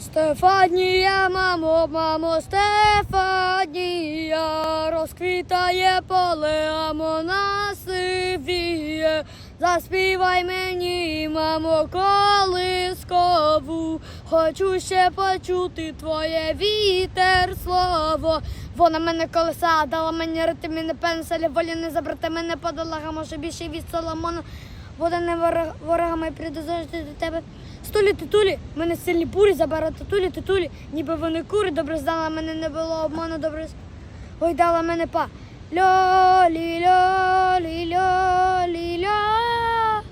Стефанія, мамо, мамо, Стефанія, розквітає поле, амо насивіє. Заспівай мені, мамо, колискову. Хочу ще почути твоє вітер слово. Вона мене колеса, дала мені рити, мене пенселі, волі не забрати мене подала, може більше від Соломона. Вода не ворог- ворогами прийде завжди до тебе. Стулі титулі, мене сильні бурі заберуть титулі, титулі, ніби вони кури, добре знала, мене не було обману, добре. з- Ой, дала мене па. Льолі, льолі, льолі, ля.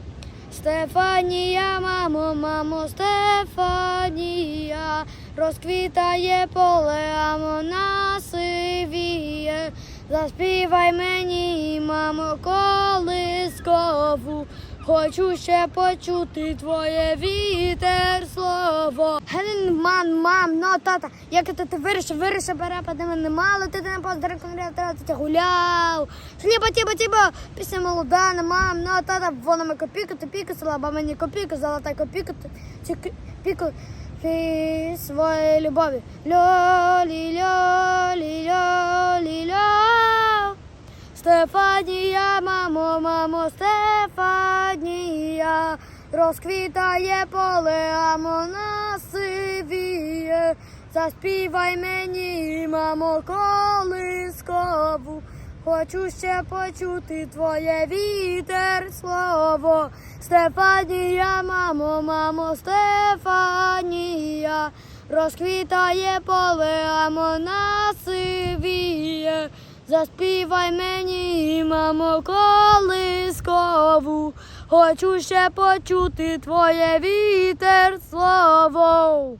Стефанія, мамо, мамо, Стефанія, розквітає поле, амо насивіє. Заспівай мені, мамо, колискову. Хочу ще почути твоє вітер слово. Ген, мам, мам, ну тата, як це ти вирішив, вирішив бере, де мене мало, ти не поздрав, ти гуляв. Хліба, тіба, тіба, пісня молода, не мам, ну тата, вона ми копійку, ти піку, слаба мені копійку, золота копійка, ти піку. Ти своєї любові. Льолі, льолі, льолі, Стефанія, мамо, мамо, Стефанія, розквітає поле, амо насивіє. Заспівай мені, мамо, колискову. Хочу ще почути твоє вітер слово. Стефанія, мамо, мамо, Стефанія, розквітає поле, амо насивіє. Заспівай мені, мамо, колискову. Хочу ще почути твоє вітер слово.